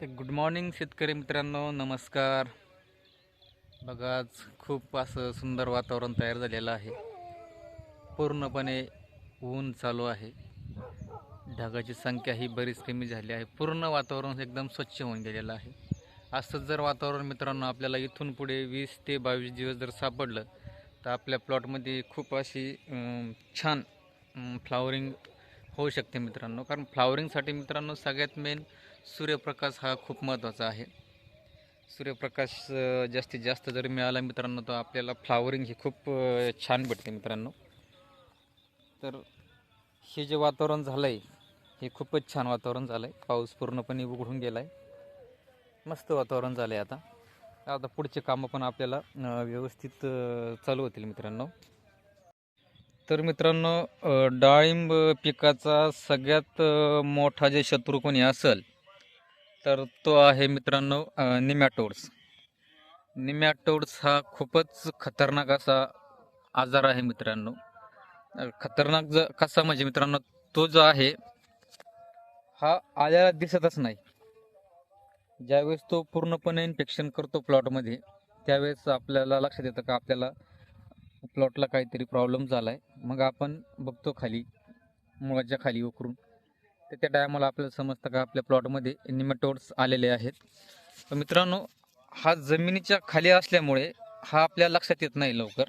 तर good morning शेतकरी मित्रांनो नमस्कार. बघा आज खूप असं सुंदर वातावरण तयार झालेलं आहे. पूर्णपणे ऊन चालू आहे. ढगाची संख्या ही बरीच कमी झाली आहे. पूर्ण वातावरण एकदम स्वच्छ होऊन गेलेलं आहे. असंच जर वातावरण मित्रांनो आपल्याला इथून पुढे वीस ते बावीस दिवस जर सापडलं तर आपल्या प्लॉटमध्ये खूप अशी छान फ्लावरिंग होऊ शकते मित्रांनो. कारण फ्लावरिंगसाठी मित्रांनो सगळ्यात मेन सूर्यप्रकाश हा खूप महत्त्वाचा आहे. सूर्यप्रकाश जास्तीत जास्त जर मिळाला मित्रांनो तर आपल्याला फ्लावरिंग ही खूप छान भेटते मित्रांनो. तर हे जे वातावरण झालं आहे हे खूपच छान वातावरण झालं आहे पाऊस पूर्णपणे उघडून गेला आहे मस्त वातावरण झालं आहे आता. आता पुढचे कामं पण आपल्याला व्यवस्थित चालू होतील मित्रांनो. तर मित्रांनो डाळिंब पिकाचा सगळ्यात मोठा जे शत्रू कोणी असेल तर तो आहे मित्रांनो निमॅटोड्स. निमॅटोड्स हा खूपच खतरनाक असा आजार आहे मित्रांनो. खतरनाक ज कसा म्हणजे मित्रांनो तो जो आहे हा आल्याला दिसतच नाही. ज्यावेळेस तो पूर्णपणे इन्फेक्शन करतो प्लॉटमध्ये त्यावेळेस आपल्याला लक्षात येतं का आपल्याला प्लॉटला काहीतरी प्रॉब्लेम झाला आहे मग आपण बघतो खाली मुळाच्या खाली उकरून. तर त्या टायमाला आपल्याला समजतं का आपल्या प्लॉटमध्ये निमॅटोड्स आलेले आहेत. तर मित्रांनो हा जमिनीच्या खाली असल्यामुळे हा आपल्या लक्षात येत नाही लवकर.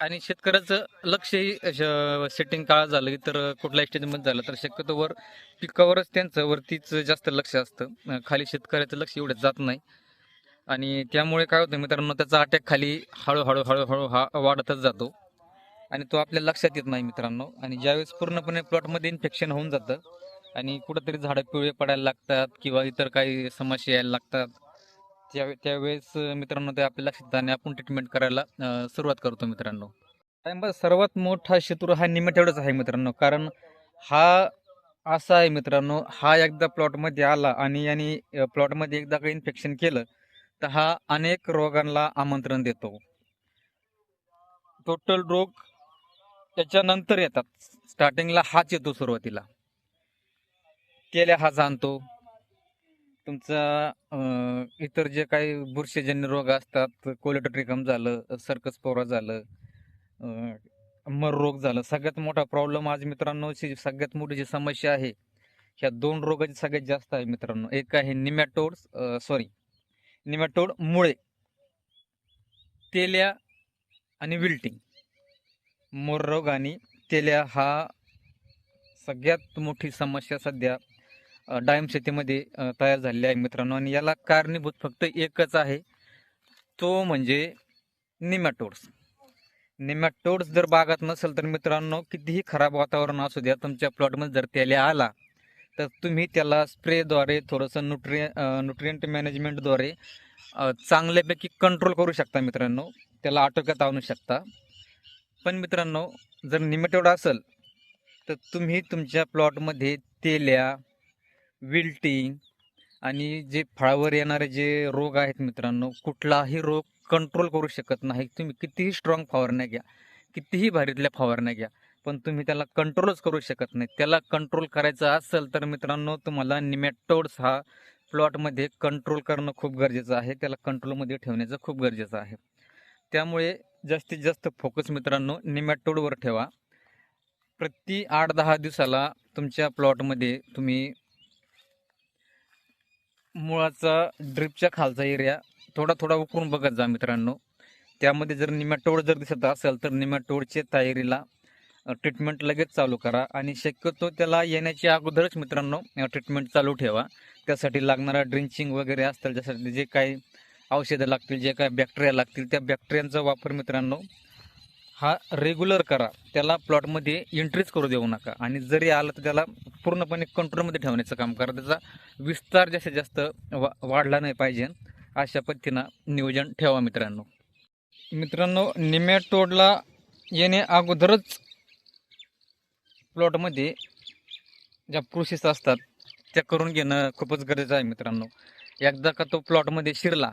आणि शेतकऱ्याचं लक्षही सेटिंग काळ झालं तर कुठल्या स्टेजमध्ये झालं तर शक्यतोवर पिकावरच त्यांचं वरतीच जास्त लक्ष असतं. खाली शेतकऱ्याचं लक्ष एवढं जात नाही. आणि त्यामुळे काय होतं मित्रांनो त्याचा अटॅक खाली हळूहळू हळूहळू हा वाढतच जातो. आणि तो आपल्या लक्षात येत नाही मित्रांनो. आणि ज्यावेळेस पूर्णपणे प्लॉटमध्ये इन्फेक्शन होऊन जातं आणि कुठंतरी झाडं पिवळे पडायला लागतात किंवा इतर काही समस्या यायला लागतात त्या त्यावेळेस मित्रांनो ते आपल्या लक्षात आणि आपण ट्रीटमेंट करायला सुरुवात करतो मित्रांनो. सर्वात मोठा शत्रू हा निमेटेवढाच आहे मित्रांनो. कारण हा असा आहे मित्रांनो हा एकदा प्लॉटमध्ये आला आणि याने प्लॉटमध्ये एकदा काही इन्फेक्शन केलं तर हा अनेक रोगांना आमंत्रण देतो. टोटल रोग त्याच्यानंतर येतात. स्टार्टिंगला हाच येतो सुरुवातीला. केल्या हा जाणतो. तुमचा इतर जे काही बुरशीजन्य रोग असतात कोलेटोट्रिकम झालं सर्कस पोरा झालं मर रोग झालं सगळ्यात मोठा प्रॉब्लेम आज मित्रांनो सगळ्यात मोठी जी समस्या आहे ह्या दोन रोगाची सगळ्यात जास्त आहे मित्रांनो. एक आहे निमॅटोड सॉरी निमॅटोड मुळे तेल्या आणि विल्टिंग. मोररोग आणि तेल्या हा सगळ्यात मोठी समस्या सध्या डायम शेतीमध्ये तयार झालेली आहे मित्रांनो. आणि याला कारणीभूत फक्त एकच आहे. तो म्हणजे निमॅटोड्स. निमॅटोड्स जर बागात नसेल तर मित्रांनो कितीही खराब वातावरण असू द्या तुमच्या प्लॉटमध्ये जर त्याला आला तर तुम्ही त्याला स्प्रेद्वारे थोडंसं न्यूट्रिय न्यूट्रियंट मॅनेजमेंटद्वारे चांगल्यापैकी कंट्रोल करू शकता मित्रांनो. त्याला आटोक्यात आणू शकता. पण मित्रांनो जर निमेटोड असेल तर तुम्ही तुमच्या प्लॉटमध्ये तेल्या विल्टिंग आणि जे फळावर येणारे जे रोग आहेत मित्रांनो कुठलाही रोग कंट्रोल करू शकत नाही. तुम्ही कितीही स्ट्रॉंग फवारण्या घ्या कितीही भारीतल्या फवारण्या घ्या पण तुम्ही त्याला कंट्रोलच करू शकत नाही. त्याला कंट्रोल करायचं असेल तर मित्रांनो तुम्हाला निमॅटोड्स हा प्लॉटमध्ये कंट्रोल करणं खूप गरजेचं आहे. त्याला कंट्रोलमध्ये ठेवण्याचं खूप गरजेचं आहे. त्यामुळे जास्तीत जास्त फोकस मित्रांनो निमॅटोडवर ठेवा. प्रति आठ दहा दिवसाला तुमच्या प्लॉटमध्ये तुम्ही मुळाचा ड्रिपच्या खालचा एरिया थोडा थोडा उकरून बघत जा मित्रांनो. त्यामध्ये जर निमॅटोड जर दिसत असेल तर निमॅटोडच्या तयारीला ट्रीटमेंट लगेच चालू करा आणि शक्यतो त्याला येण्याच्या अगोदरच मित्रांनो ट्रीटमेंट चालू ठेवा. त्यासाठी लागणारा ड्रिंचिंग वगैरे असतील ज्यासाठी जे काही औषधं लागतील जे काय बॅक्टेरिया लागतील त्या बॅक्टेरियांचा वापर मित्रांनो हा रेग्युलर करा. त्याला प्लॉटमध्ये एंट्रीच करू देऊ नका. आणि जरी आलं तर त्याला पूर्णपणे कंट्रोलमध्ये ठेवण्याचं काम करा. त्याचा विस्तार जास्तीत जास्त वा वाढला नाही पाहिजे. अशा पद्धतीनं नियोजन ठेवा मित्रांनो. मित्रांनो निमॅटोडला येणे अगोदरच प्लॉटमध्ये ज्या प्रोसेस असतात त्या करून घेणं खूपच गरजेचं आहे मित्रांनो. एकदा का तो प्लॉटमध्ये शिरला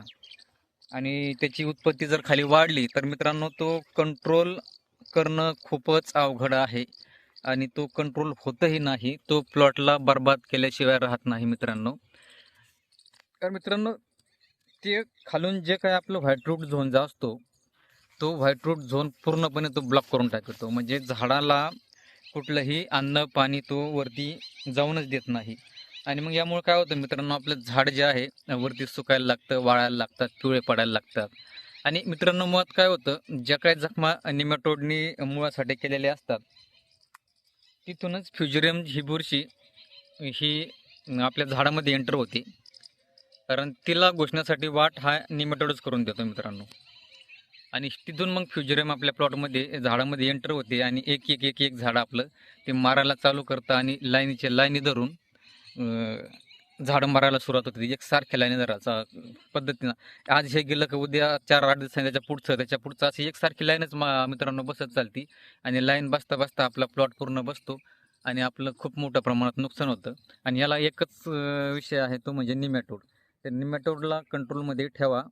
आणि त्याची उत्पत्ती जर खाली वाढली तर मित्रांनो तो कंट्रोल करणं खूपच अवघड आहे. आणि तो कंट्रोल होतही नाही. तो प्लॉटला बर्बाद केल्याशिवाय राहत नाही मित्रांनो. तर मित्रांनो ते खालून जे काय आपलं व्हाईट रूट झोन जो असतो तो व्हाईट रूट झोन पूर्णपणे तो ब्लॉक करून टाकतो. म्हणजे झाडाला कुठलंही अन्न पाणी तो वरती जाऊनच देत नाही. आणि मग यामुळे काय होतं मित्रांनो आपलं झाड जे आहे वरती सुकायला लागतं वाळायला लागतात पिवळे पडायला लागतात. आणि मित्रांनो मुळात काय होतं ज्या काही जखमा निमॅटोडनी मुळासाठी केलेल्या असतात तिथूनच फ्युजरियम ही बुरशी ही आपल्या झाडामध्ये एंटर होते. कारण तिला घुसण्यासाठी वाट हा निमॅटोडच करून देतो मित्रांनो. आणि तिथून मग फ्युजरियम आपल्या प्लॉटमध्ये झाडामध्ये एंटर होते आणि एक एक एक एक झाड आपलं ते मारायला चालू करतं आणि लाईनीच्या लाईनी धरून झाडं मारायला सुरुवात होते. एक सारख्या लाईनी धरायचा पद्धतीनं. आज हे गेलं का उद्या चार आठ दिवसांनी त्याच्या पुढचं त्याच्या पुढचं अशी एकसारखी लाईनच मा मित्रांनो बसत चालती. आणि लाईन बसता बसता आपला प्लॉट पूर्ण बसतो. आणि आपलं खूप मोठ्या प्रमाणात नुकसान होतं. आणि याला एकच विषय आहे तो म्हणजे निमॅटोड तर निमॅटोडला कंट्रोलमध्ये ठेवा.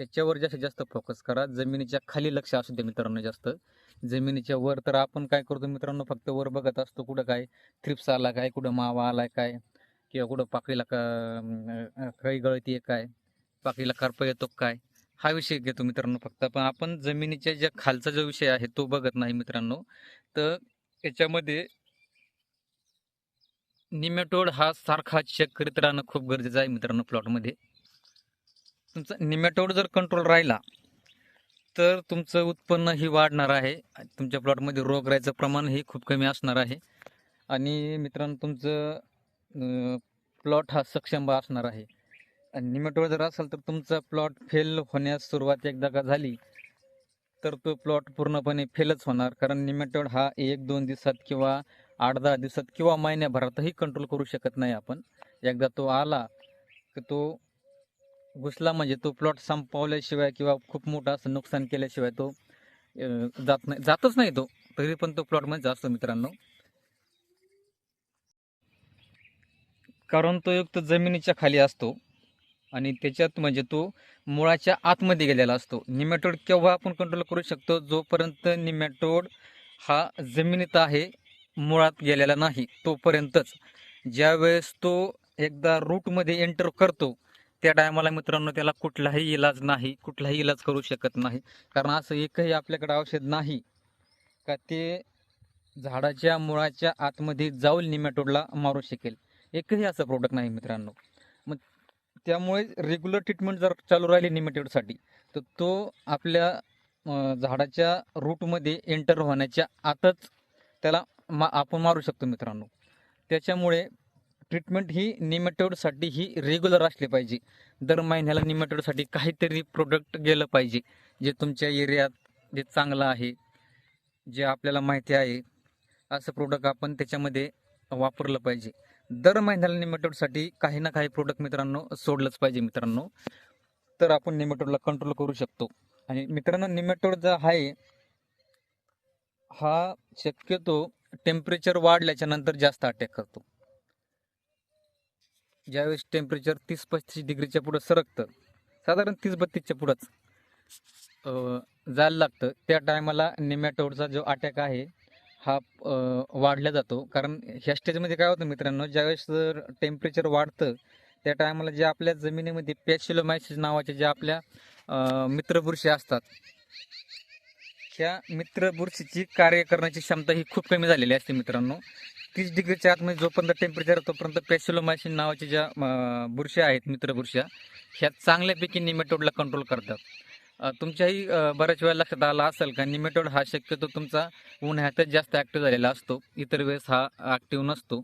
त्याच्यावर जास्तीत जास्त फोकस करा. जमिनीच्या खाली लक्ष असू दे मित्रांनो जास्त. जमिनीच्या वर तर आपण काय करतो मित्रांनो फक्त वर बघत असतो कुठं काय थ्रिप्स आला काय कुठं मावा आलाय काय किंवा कुठं पाकळीला का काही गळती आहे काय पाकळीला करपा येतो काय हा विषय घेतो मित्रांनो फक्त. पण आपण जमिनीच्या ज्या खालचा जो विषय आहे तो बघत नाही मित्रांनो. तर याच्यामध्ये निमॅटोड हा सारखा चेक करीत राहणं खूप गरजेचं आहे मित्रांनो प्लॉटमध्ये तुमचा निमॅटोड जर कंट्रोल राहिला तर तुमचं उत्पन्नही वाढणार आहे. तुमच्या प्लॉटमध्ये रोग राहायचं प्रमाणही खूप कमी असणार आहे. आणि मित्रांनो तुमचं प्लॉट हा सक्षम असणार आहे. आणि निमॅटोड जर असेल तर तुमचा प्लॉट फेल होण्यास सुरुवात एकदा का झाली तर तो प्लॉट पूर्णपणे फेलच होणार. कारण निमॅटोड हा एक दोन दिवसात किंवा आठ दहा दिवसात किंवा महिन्याभरातही कंट्रोल करू शकत नाही आपण. एकदा तो आला की तो घुसला म्हणजे तो प्लॉट संपवल्याशिवाय किंवा खूप मोठा असं नुकसान केल्याशिवाय तो जात नाही जातच नाही तो. तरी पण तो प्लॉटमध्ये जातो मित्रांनो. कारण तो एक तर जमिनीच्या खाली असतो आणि त्याच्यात म्हणजे तो मुळाच्या आतमध्ये गेलेला असतो. निमॅटोड केव्हा आपण कंट्रोल करू शकतो? जोपर्यंत निमॅटोड हा जमिनीत आहे मुळात गेलेला नाही तोपर्यंतच. ज्यावेळेस तो एकदा रूटमध्ये एंटर करतो त्या टायमाला मित्रांनो त्याला कुठलाही इलाज नाही कुठलाही इलाज करू शकत नाही. कारण असं एकही आपल्याकडे औषध नाही का ते झाडाच्या मुळाच्या आतमध्ये जाऊन निमॅटोडला मारू शकेल. एकही असं प्रोडक्ट नाही मित्रांनो. मग त्यामुळे रेग्युलर ट्रीटमेंट जर चालू राहिली निमॅटोडसाठी तर तो आपल्या झाडाच्या रूटमध्ये एंटर होण्याच्या आतच त्याला मा आपण मारू शकतो मित्रांनो. त्याच्यामुळे ट्रीटमेंट ही निमॅटोडसाठी ही रेग्युलर असली पाहिजे. दर महिन्याला निमॅटोडसाठी काहीतरी प्रोडक्ट गेलं पाहिजे. जे तुमच्या एरियात जे चांगलं आहे जे आपल्याला माहिती आहे असं प्रोडक्ट आपण त्याच्यामध्ये वापरलं पाहिजे. दर महिन्याला निमॅटोडसाठी काही ना काही प्रोडक्ट मित्रांनो सोडलंच पाहिजे मित्रांनो. तर आपण निमेटोडला कंट्रोल करू शकतो. आणि मित्रांनो निमॅटोड जो आहे हा शक्यतो टेम्परेचर वाढल्याच्या नंतर जास्त अटॅक करतो. ज्यावेळेस टेम्परेचर तीस पस्तीस डिग्रीच्या पुढं सरकतं साधारण तीस बत्तीसच्या पुढंच जायला लागतं. त्या टायमाला निमॅटोडचा जो अटॅक आहे हा वाढला जातो. कारण ह्या स्टेजमध्ये काय होतं मित्रांनो ज्यावेळेस जर टेम्परेचर वाढतं त्या टायमाला जे आपल्या जमिनीमध्ये पॅशिलोमायसिस नावाचे जे आपल्या मित्रबुरशी असतात ह्या मित्रबुरशीची कार्य करण्याची क्षमता ही खूप कमी झालेली असते मित्रांनो. तीस डिग्रीच्या आतमध्ये जोपर्यंत टेम्परेचर तोपर्यंत पॅशिलोमायसिन नावाच्या ज्या बुरशा बुरश्या आहेत मित्रबुरश्या ह्या चांगल्यापैकी निमेटोडला कंट्रोल करतात. तुमच्याही बऱ्याच वेळा लक्षात आला असेल का निमेटोड हा शक्यतो तुमचा उन्हाळ्यातच जास्त ॲक्टिव्ह झालेला असतो. इतर वेळेस हा ॲक्टिव्ह नसतो.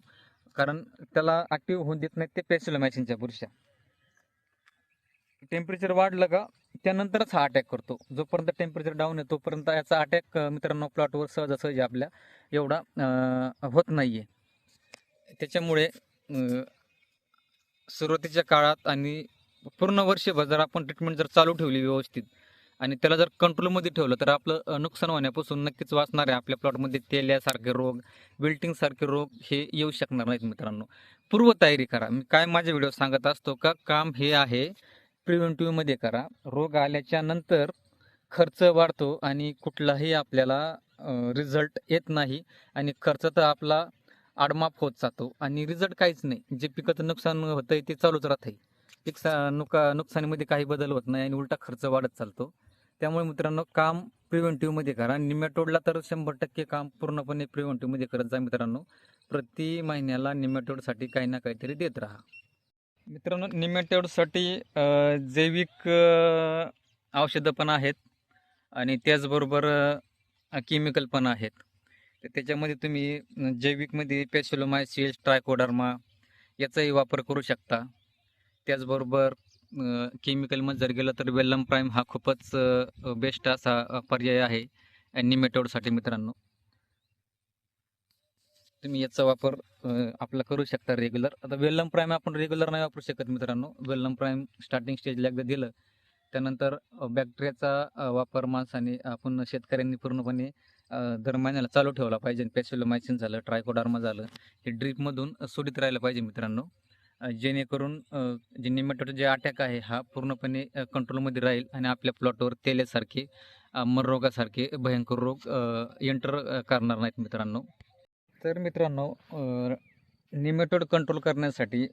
कारण त्याला ॲक्टिव्ह होऊन देत नाही ते पॅसिलोमॅसिनच्या बुरश्या टेम्परेचर वाढलं का त्यानंतरच हा अटॅक करतो. जोपर्यंत टेम्परेचर डाऊन आहे तोपर्यंत याचा अटॅक मित्रांनो प्लॉटवर सहजासहजी आपल्या एवढा होत नाही आहे त्याच्यामुळे सुरुवातीच्या काळात आणि पूर्ण वर्षभर जर आपण ट्रीटमेंट जर चालू ठेवली व्यवस्थित आणि त्याला जर कंट्रोलमध्ये ठेवलं तर आपलं नुकसान होण्यापासून नक्कीच वाचणार आहे आपल्या प्लॉटमध्ये तेल्यासारखे रोग बिल्टिंगसारखे रोग हे येऊ शकणार नाहीत मित्रांनो. पूर्वतयारी करा. मी काय माझ्या व्हिडिओ सांगत असतो का काम हे आहे प्रिव्हेंटिव्हमध्ये करा. रोग आल्याच्यानंतर खर्च वाढतो आणि कुठलाही आपल्याला रिझल्ट येत नाही आणि खर्च तर आपला आडमाप होत जातो आणि रिझल्ट काहीच नाही. जे पिकाचं नुकसान होतंय ते चालूच राहतंय. पिकसा नुका नुकसानीमध्ये काही बदल होत नाही आणि उलटा खर्च वाढत चालतो. त्यामुळे मित्रांनो काम प्रिव्हेंटिव्हमध्ये करा. निमॅटोडला तर शंभर टक्के काम पूर्णपणे प्रिव्हेंटिव्हमध्ये करत जा मित्रांनो. प्रति महिन्याला निमॅटोडसाठी काही ना काहीतरी देत राहा. मित्रांनो निमॅटोडसाठी जैविक औषधं पण आहेत आणि त्याचबरोबर केमिकल पण आहेत. तर त्याच्यामध्ये तुम्ही जैविकमध्ये पॅशोलोमायसिस ट्रायकोडर्मा याचाही वापर करू शकता. त्याचबरोबर केमिकलमध्ये जर गेलं तर वेल्लम प्राईम हा खूपच बेस्ट असा पर्याय आहे निमेटोडसाठी मित्रांनो. तुम्ही याचा वापर आपला करू शकता रेग्युलर आता वेल्लम प्राईम आपण रेग्युलर नाही वापरू शकत मित्रांनो. वेल्लम प्राईम स्टार्टिंग स्टेजला एकदा दिलं. त्यानंतर बॅक्टेरियाचा वापर माणसाने आपण शेतकऱ्यांनी पूर्णपणे दर महिन्याला चालू ठेवला पाहिजे. पॅशोलोमायसिन झालं ट्रायकोडार्मा झालं हे ड्रीपमधून सोडित राहिलं पाहिजे मित्रांनो. जेणेकरून जे निमेटोड जे अटॅक आहे हा पूर्णपणे कंट्रोलमध्ये राहील आणि आपल्या प्लॉटवर तेल्यासारखे अ, मररोगासारखे भयंकर रोग एंटर करणार नाहीत मित्रांनो. तर मित्रांनो निमेटोड कंट्रोल करण्यासाठी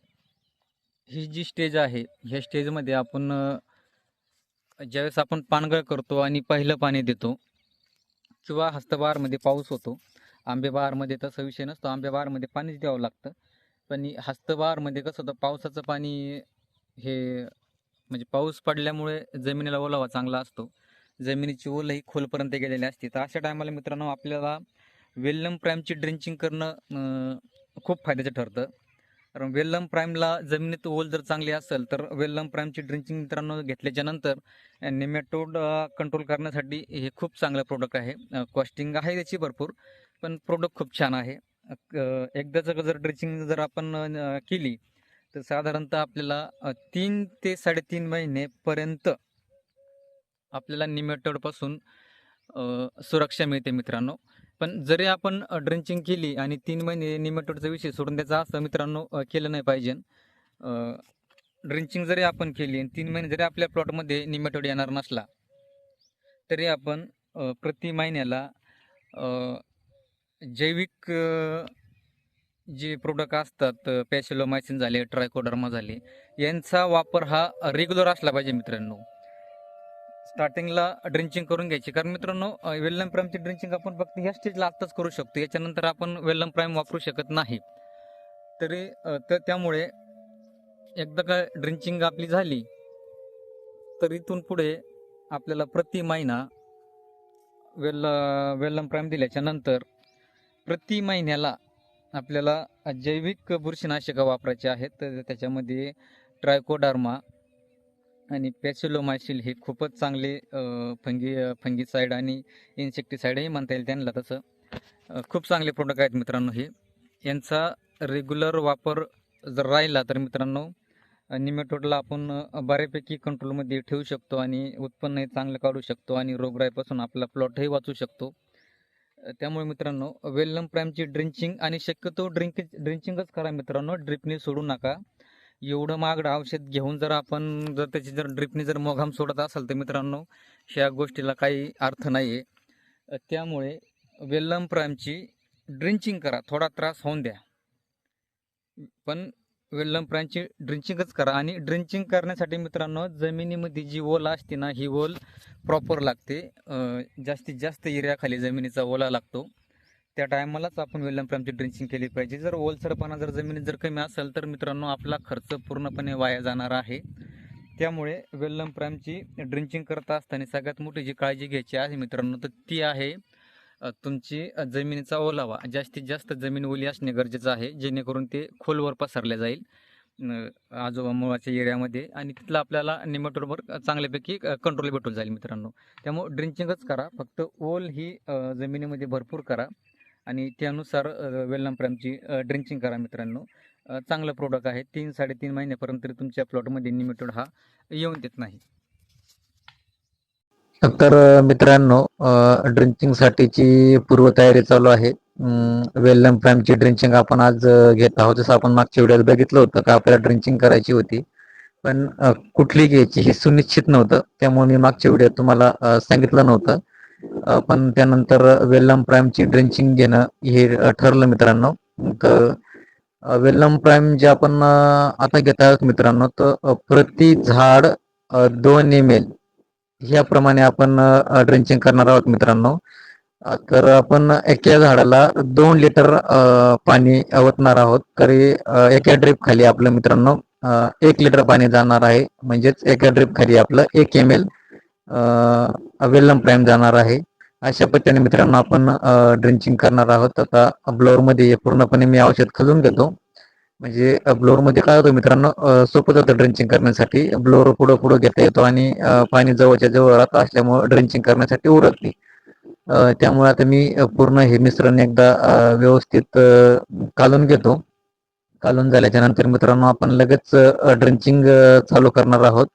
ही जी स्टेज आहे ह्या स्टेजमध्ये आपण ज्यावेळेस आपण पानगळ करतो आणि पहिलं पाणी देतो किंवा हस्तबहारमध्ये पाऊस होतो आंबेबहारमध्ये तसा विषय नसतो आंबेबहारमध्ये पाणीच द्यावं लागतं. पण हस्तबारमध्ये हस्तबहारमध्ये कसं होतं पावसाचं पाणी हे म्हणजे पाऊस पडल्यामुळे जमिनीला ओलावा चांगला असतो. जमिनीची ओल ही खोलपर्यंत गेलेली असते. तर अशा टायमाला मित्रांनो आपल्याला वेल्लम प्राईमची ड्रिंचिंग करणं खूप फायद्याचं ठरतं. कारण वेल्लम प्राईमला जमिनीत ओल जर चांगली असेल तर वेल्लम प्राईमची ड्रिंचिंग मित्रांनो घेतल्याच्या नंतर निमॅटोड कंट्रोल करण्यासाठी हे खूप चांगलं प्रोडक्ट आहे. कॉस्टिंग आहे त्याची भरपूर पण प्रोडक्ट खूप छान आहे. एकदा जर जर ड्रिचिंग जर आपण केली तर साधारणतः आपल्याला तीन ते साडेतीन महिनेपर्यंत आपल्याला निमॅटोडपासून सुरक्षा मिळते मित्रांनो. पण जरी आपण ड्रिंचिंग केली आणि तीन महिने निमॅटोडचा विषय सोडून द्यायचा असं मित्रांनो केलं नाही पाहिजे. ड्रिंचिंग जरी आपण केली आणि तीन महिने जरी आपल्या प्लॉटमध्ये निमॅटोड येणार नसला तरी आपण प्रति महिन्याला जैविक जे प्रोडक्ट असतात पॅशिलोमायसिन झाले ट्रायकोडर्मा झाले यांचा वापर हा रेग्युलर असला पाहिजे मित्रांनो. स्टार्टिंगला ड्रिंचिंग करून घ्यायची. कारण मित्रांनो वेल्लम प्राईमची ड्रिंचिंग आपण फक्त ह्या स्टेजला आत्ताच करू शकतो. याच्यानंतर आपण वेल्लम प्राईम वापरू शकत नाही. तरी तर त्यामुळे एकदा का ड्रिंचिंग आपली झाली तर इथून पुढे आपल्याला प्रति महिना वेल वेल्लम प्राईम दिल्याच्या नंतर प्रति महिन्याला आपल्याला जैविक बुरशीनाशकं वापरायचे आहेत. तर त्याच्यामध्ये ट्रायकोडार्मा आणि पॅसिलोमायसिल हे खूपच चांगले फंगी फंगीसाईड आणि इन्सेक्टिसाईडही म्हणता येईल त्यांना. तसं खूप चांगले प्रोडक्ट आहेत मित्रांनो हे. यांचा रेग्युलर वापर जर राहिला तर मित्रांनो निमेटोडला आपण बऱ्यापैकी कंट्रोलमध्ये ठेवू शकतो आणि उत्पन्नही चांगलं काढू शकतो आणि रोगराईपासून आपला प्लॉटही वाचू शकतो. त्यामुळे मित्रांनो वेल्लम प्राईमची ड्रिंचिंग आणि शक्यतो ड्रिंक ड्रिंचिंगच करा मित्रांनो. ड्रिपने सोडू नका. एवढं महागडं औषध घेऊन जर आपण जर त्याची जर ड्रिपने जर मोघाम सोडत असाल तर मित्रांनो ह्या गोष्टीला काही अर्थ नाही आहे त्यामुळे वेल्लम प्राईमची ड्रिंचिंग करा थोडा त्रास होऊन द्या. पण वेल्लम प्राईमची ड्रिंचिंगच करा आणि ड्रिंचिंग करण्यासाठी मित्रांनो जमिनीमध्ये जी ओल असते ना ही ओल प्रॉपर लागते. जास्तीत जास्त एरियाखाली जमिनीचा ओला लागतो. त्या टायमालाच आपण वेल्लम ड्रिंचिंग केली पाहिजे. जर ओलसरपणा जर जमिनीत जर कमी असेल तर मित्रांनो आपला खर्च पूर्णपणे वाया जाणार आहे. त्यामुळे वेल्लम ड्रिंचिंग करत असताना सगळ्यात मोठी जी काळजी घ्यायची आहे मित्रांनो तर ती आहे तुमची जमिनीचा ओलावा. जास्तीत जास्त जमीन ओली असणे गरजेचं आहे जेणेकरून ते खोलवर पसरले जाईल आजोबा मुळाच्या एरियामध्ये. आणि तिथलं आपल्याला निमेटोरवर चांगल्यापैकी कंट्रोल भेटून जाईल मित्रांनो. त्यामुळे ड्रिंचिंगच करा. फक्त ओल ही जमिनीमध्ये भरपूर करा. आणि त्यानुसार वेल्लम प्राईमची ड्रिंचिंग करा मित्रांनो. चांगलं प्रोडक्ट आहे. तीन साडेतीन महिन्यापर्यंत तरी तुमच्या प्लॉटमध्ये निमिटोड हा येऊन देत नाही. तर मित्रांनो ड्रिंकिंगसाठीची पूर्वतयारी चालू आहे. वेल्लम प्राईमची ड्रिंचिंग आपण आज घेत आहोत. जसं आपण मागच्या व्हिडिओत बघितलं होतं का आपल्याला ड्रिंचिंग करायची होती. पण कुठली घ्यायची हे सुनिश्चित नव्हतं. त्यामुळे मी मागच्या व्हिडिओत तुम्हाला सांगितलं नव्हतं. पण त्यानंतर वेल्लम प्राईमची ड्रेंचिंग घेणं हे ठरलं मित्रांनो. तर वेल्लम प्राईम जे आपण आता घेत आहोत मित्रांनो तर प्रति झाड दोन एम एल ह्याप्रमाणे आपण ड्रेंचिंग करणार आहोत मित्रांनो. तर आपण एका झाडाला दोन लिटर पाणी ओतणार आहोत. तरी एका ड्रिप खाली आपलं मित्रांनो एक लिटर पाणी जाणार आहे. म्हणजेच एका ड्रिप खाली आपलं एक एम एल वेल्लम प्राईम जाणार आहे. अशा पद्धतीने मित्रांनो आपण ड्रिंचिंग करणार आहोत. आता ब्लोअरमध्ये पूर्णपणे मी औषध खालून घेतो. म्हणजे ब्लोअरमध्ये काय होतं मित्रांनो सोपं जातं ड्रिंचिंग करण्यासाठी. ब्लोअर पुढं पुढं घेता येतो आणि पाणी जवळच्या जवळ राहत असल्यामुळे ड्रिंचिंग करण्यासाठी उरत नाही त्यामुळे आता मी पूर्ण हे मिश्रण एकदा व्यवस्थित कालून घेतो. कालून झाल्याच्यानंतर मित्रांनो आपण लगेच ड्रिंचिंग चालू करणार आहोत.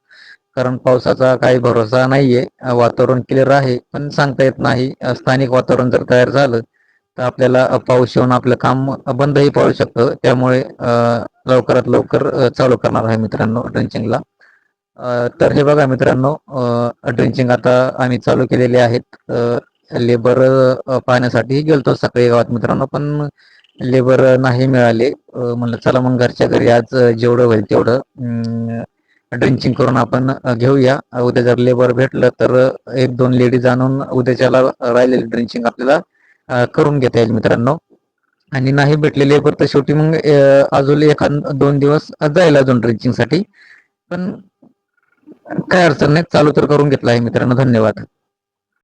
कारण पावसाचा काही भरोसा नाहीये. वातावरण क्लिअर आहे पण सांगता येत नाही. स्थानिक वातावरण जर तयार झालं तर आपल्याला पाऊस येऊन आपलं काम बंदही पडू शकतं. त्यामुळे लवकरात लवकर चालू करणार आहे मित्रांनो ड्रेंचिंगला तर हे बघा मित्रांनो ड्रेंचिंग आता आम्ही चालू केलेले आहेत. लेबर पाहण्यासाठी गेलतो सकाळी गावात मित्रांनो पण लेबर नाही मिळाले. म्हणलं चला मग घरच्या घरी आज जेवढं होईल तेवढं ड्रिंकिंग करून आपण घेऊया. उद्या जर लेबर भेटलं तर एक दोन लेडीज आणून उद्याच्याला राहिलेली ड्रिंकिंग आपल्याला करून घेता येईल मित्रांनो. आणि नाही भेटले लेबर तर शेवटी मग अजून एखाद दोन दिवस जाईल अजून ड्रिंकिंगसाठी पण काय अडचण नाही चालू तर करून घेतला आहे मित्रांनो. धन्यवाद.